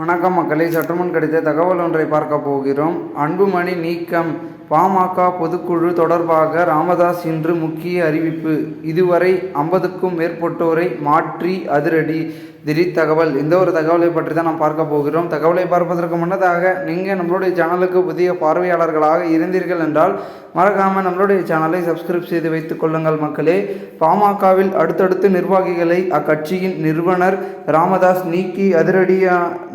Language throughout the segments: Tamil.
வணக்கம் மக்களை சற்றுமுன் கிடைத்த தகவல் ஒன்றை பார்க்க போகிறோம். அன்புமணி நீக்கம். பாமக பொதுக்குழு தொடர்பாக ராமதாஸ் இன்று முக்கிய அறிவிப்பு. இதுவரை ஐம்பதுக்கும் மேற்பட்டோரை மாற்றி அதிரடி. திடீர் தகவல். இந்த ஒரு தகவலை பற்றி தான் நாம் பார்க்க போகிறோம். தகவலை பார்ப்பதற்கு முன்னதாக நீங்கள் நம்மளுடைய சேனலுக்கு புதிய பார்வையாளர்களாக இருந்தீர்கள் என்றால் மறக்காமல் நம்மளுடைய சேனலை சப்ஸ்கிரைப் செய்து வைத்துக் கொள்ளுங்கள் மக்களே. பாமகவில் அடுத்தடுத்து நிர்வாகிகளை அக்கட்சியின் நிறுவனர் ராமதாஸ் நீக்கி அதிரடிய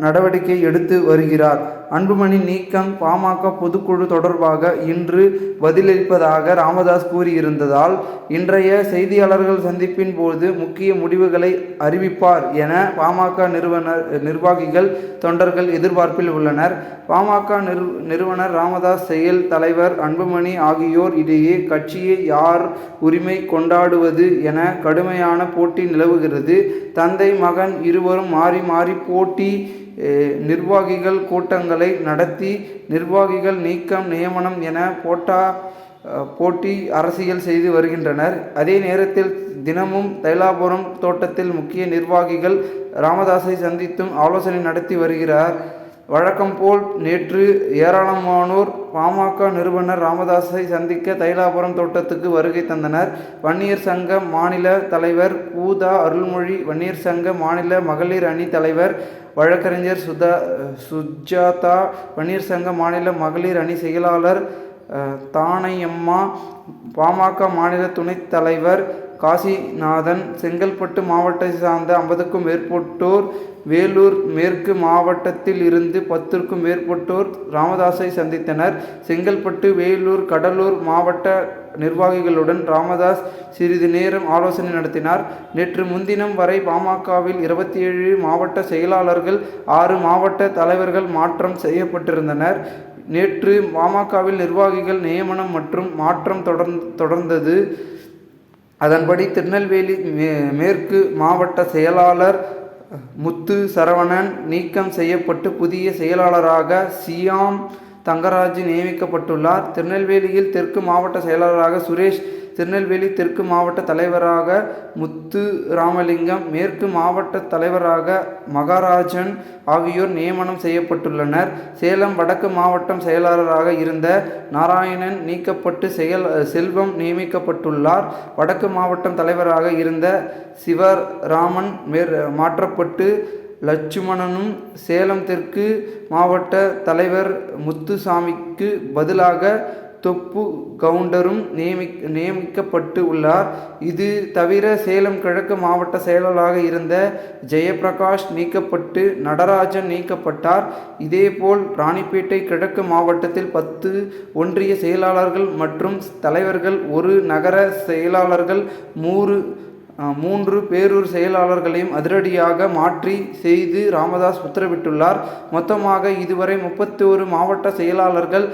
நடவடிக்கை எடுத்து வருகிறார். அன்புமணி நீக்கம் பாமக பொதுக்குழு தொடர்பாக இன்று பதிலளிப்பதாக ராமதாஸ் கூறியிருந்ததால் இன்றைய செய்தியாளர்கள் சந்திப்பின் போது முக்கிய முடிவுகளை அறிவிப்பார் என பாமக நிறுவனர் நிர்வாகிகள் தொண்டர்கள் எதிர்பார்ப்பில் உள்ளனர். பாமக நிறு நிறுவனர் ராமதாஸ் செயல் தலைவர் அன்புமணி ஆகியோர் இடையே கட்சியை யார் உரிமை கொண்டாடுவது என கடுமையான போட்டி நிலவுகிறது. தந்தை மகன் இருவரும் மாறி மாறி போட்டி நிர்வாகிகள் கூட்டங்களை நடத்தி நிர்வாகிகள் நீக்கம் நியமனம் என போட்டா போட்டி அரசியல் செய்து வருகின்றனர். அதே நேரத்தில் தினமும் தைலாபுரம் தோட்டத்தில் முக்கிய நிர்வாகிகள் ராமதாஸை சந்தித்தும் ஆலோசனை நடத்தி வருகிறார். வழக்கம் போல் நேற்று ஏராளமானோர் பாமக நிறுவனர் ராமதாஸை சந்திக்க தைலாபுரம் தோட்டத்துக்கு வருகை தந்தனர். வன்னியர் சங்க மாநில தலைவர் பூதா அருள்மொழி வன்னியர் சங்க மாநில மகளிர் அணி தலைவர் வழக்கறிஞர் சுதா சுஜாதா வன்னியர் சங்க மாநில மகளிர் அணி செயலாளர் தானையம்மா பாமக மாநில துணைத் தலைவர் காசிநாதன் செங்கல்பட்டு மாவட்டத்தை சார்ந்த ஐம்பதுக்கும் மேற்பட்டோர் வேலூர் மேற்கு மாவட்டத்தில் இருந்து பத்திற்கும் மேற்பட்டோர் ராமதாஸை சந்தித்தனர். செங்கல்பட்டு வேலூர் கடலூர் மாவட்ட நிர்வாகிகளுடன் ராமதாஸ் சிறிது நேரம் ஆலோசனை நடத்தினார். நேற்று முன்தினம் வரை பாமகவில் இருபத்தி ஏழு மாவட்ட செயலாளர்கள் ஆறு மாவட்ட தலைவர்கள் மாற்றம் செய்யப்பட்டிருந்தனர். நேற்று பாமகவில் நிர்வாகிகள் நியமனம் மற்றும் மாற்றம் தொடர் தொடர்ந்தது. அதன்படி திருநெல்வேலி மே- மேற்கு மாவட்ட செயலாளர் முத்து சரவணன் நீக்கம் செய்யப்பட்டு புதிய செயலாளராக சியாம் தங்கராஜ் நியமிக்கப்பட்டுள்ளார். திருநெல்வேலியில் தெற்கு மாவட்ட செயலாளராக சுரேஷ் திருநெல்வேலி தெற்கு மாவட்ட தலைவராக முத்து ராமலிங்கம் மேற்கு மாவட்ட தலைவராக மகாராஜன் ஆகியோர் நியமனம் செய்யப்பட்டுள்ளனர். சேலம் வடக்கு மாவட்டம் செயலாளராக இருந்த நாராயணன் நீக்கப்பட்டு செயல் செல்வம் நியமிக்கப்பட்டுள்ளார். வடக்கு மாவட்டம் தலைவராக இருந்த சிவராமன் மேற் மாற்றப்பட்டு லட்சுமணனும் சேலம் தெற்கு மாவட்ட தலைவர் முத்துசாமிக்கு பதிலாக தொப்பு கவுண்டரும் நியமி நியமிக்கப்பட்டு உள்ளார். இது தவிர சேலம் கிழக்கு மாவட்ட செயலாளராக இருந்த ஜெயபிரகாஷ் நீக்கப்பட்டு நடராஜன் நீக்கப்பட்டார். இதேபோல் ராணிப்பேட்டை கிழக்கு மாவட்டத்தில் பத்து ஒன்றிய செயலாளர்கள் மற்றும் தலைவர்கள் ஒரு நகர செயலாளர்கள் மூறு மூன்று பேரூர் செயலாளர்களையும் அதிரடியாக மாற்றி செய்து ராமதாஸ் உத்தரவிட்டுள்ளார். மொத்தமாக இதுவரை முப்பத்தி ஒரு மாவட்ட செயலாளர்கள்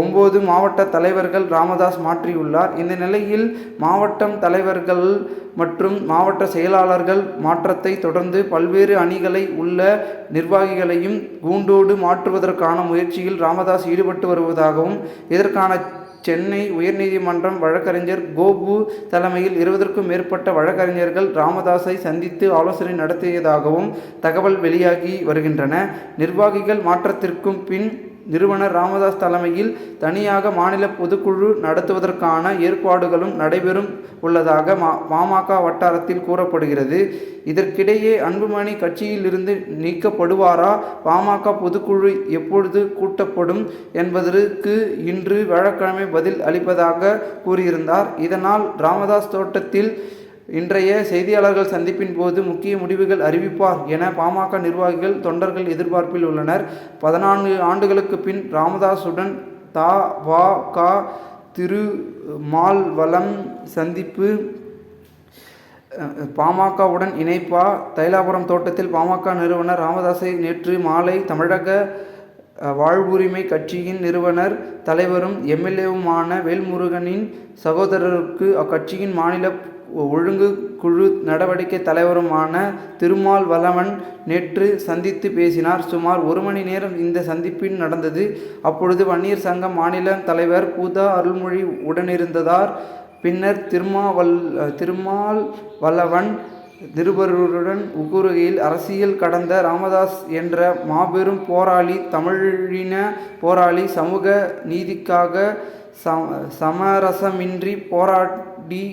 ஒம்பது மாவட்ட தலைவர்கள் ராமதாஸ் மாற்றியுள்ளார். இந்த நிலையில் மாவட்டம் தலைவர்கள் மற்றும் மாவட்ட செயலாளர்கள் மாற்றத்தை தொடர்ந்து பல்வேறு அணிகளை உள்ள நிர்வாகிகளையும் கூண்டோடு மாற்றுவதற்கான முயற்சியில் ராமதாஸ் ஈடுபட்டு வருவதாகவும் இதற்கான சென்னை உயர்நீதிமன்றம் வழக்கறிஞர் கோபு தலைமையில் இருபதற்கும் மேற்பட்ட வழக்கறிஞர்கள் ராமதாஸை சந்தித்து ஆலோசனை நடத்தியதாகவும் தகவல் வெளியாகி வருகின்றன. நிர்வாகிகள் மாற்றத்திற்கும் பின் நிறுவனர் ராமதாஸ் தலைமையில் தனியாக மாநில பொதுக்குழு நடத்துவதற்கான ஏற்பாடுகளும் நடைபெறும் உள்ளதாக மா பாமக வட்டாரத்தில் கூறப்படுகிறது. இதற்கிடையே அன்புமணி கட்சியிலிருந்து நீக்கப்படுவாரா? பாமக பொதுக்குழு எப்பொழுது கூட்டப்படும் என்பதற்கு இன்று வியாழக்கிழமை பதில் அளிப்பதாக கூறியிருந்தார். இதனால் ராமதாஸ் தோட்டத்தில் இன்றைய செய்தியாளர்கள் சந்திப்பின் போது முக்கிய முடிவுகள் அறிவிப்பார் என பாமக நிர்வாகிகள் தொண்டர்கள் எதிர்பார்ப்பில் உள்ளனர். பதினான்கு ஆண்டுகளுக்கு பின் ராமதாசுடன் தா வா கா திருமால்வளம் சந்திப்பு பாமகவுடன் இணைப்பா? தைலாபுரம் தோட்டத்தில் பாமக நிறுவனர் ராமதாஸை நேற்று மாலை தமிழக வாழ்வுரிமை கட்சியின் நிறுவனர் தலைவரும் எம்எல்ஏவுமான வேல்முருகனின் சகோதரருக்கு அக்கட்சியின் மாநில ஒழுங்கு குழு நடவடிக்கை தலைவருமான திருமால் வளவன் நேற்று சந்தித்து பேசினார். சுமார் ஒரு மணி நேரம் இந்த சந்திப்பின் நடந்தது. அப்பொழுது வன்னியர் சங்கம் மாநில தலைவர் பூதா அருள்மொழி உடனிருந்ததார். பின்னர் திருமாவல் திருமால் வல்லவன் திருபருடன் கூறுகையில் அரசியல் கடந்த ராமதாஸ் என்ற மாபெரும் போராளி தமிழின போராளி சமூக நீதிக்காக சமரசமின்றி போராடி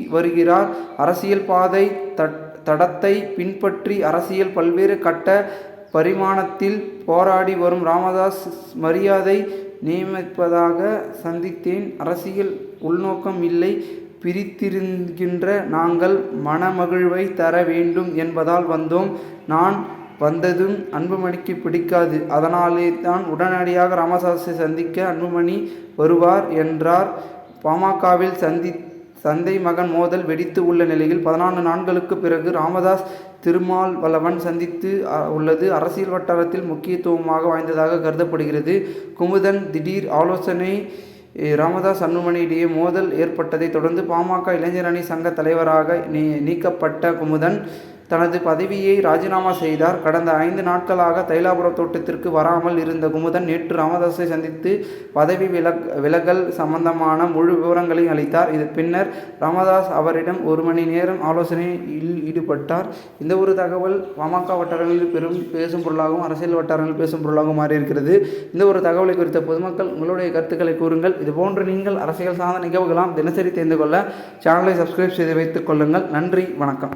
வருகிறார். அரசியல் பாதை தட் தடத்தை பின்பற்றி அரசியல் பல்வேறு கட்ட பரிமாணத்தில் போராடி வரும் ராமதாஸ் மரியாதை நியமிப்பதாக சந்தித்தேன். அரசியல் உள்நோக்கம் இல்லை. பிரித்திருக்கின்ற நாங்கள் மனமகிழ்வை தர வேண்டும் என்பதால் வந்தோம். நான் வந்ததும் அன்புமணிக்கு பிடிக்காது. அதனாலே தான் உடனடியாக ராமதாஸை சந்திக்க அன்புமணி வருவார் என்றார். பாமகவில் சந்தி சந்தை மகன் மோதல் வெடித்து உள்ள நிலையில் பதினான்கு நாட்களுக்கு பிறகு ராமதாஸ் திருமாவளவன் சந்தித்து உள்ளது. அரசியல் வட்டாரத்தில் முக்கியத்துவமாக வாய்ந்ததாக கருதப்படுகிறது. குமுதன் திடீர் ஆலோசனை ராமதாஸ் அன்புமணி இடையே மோதல் ஏற்பட்டதை தொடர்ந்து பாமக இளைஞரணி சங்க தலைவராக நீ நீக்கப்பட்ட குமுதன் தனது பதவியை ராஜினாமா செய்தார். கடந்த ஐந்து நாட்களாக தைலாபுரம் தோட்டத்திற்கு வராமல் இருந்த குமுதன் நேற்று ராமதாஸை சந்தித்து பதவி விலக் விலகல் சம்பந்தமான முழு விவரங்களை அளித்தார். இது பின்னர் ராமதாஸ் அவரிடம் ஒரு மணி நேரம் ஆலோசனையில் ஈடுபட்டார். இந்த ஒரு தகவல் பாமக வட்டாரங்களில் பெரும் பேசும் பொருளாகவும் அரசியல் வட்டாரங்களில் பேசும் பொருளாகவும் மாறியிருக்கிறது. இந்த ஒரு தகவலை குறித்த பொதுமக்கள் உங்களுடைய கருத்துக்களை கூறுங்கள். இதுபோன்று நீங்கள் அரசியல் சார்ந்த நிகழ்வுகளாம் தினசரி தெரிந்து கொள்ள சேனலை சப்ஸ்கிரைப் செய்து வைத்துக் கொள்ளுங்கள். நன்றி வணக்கம்.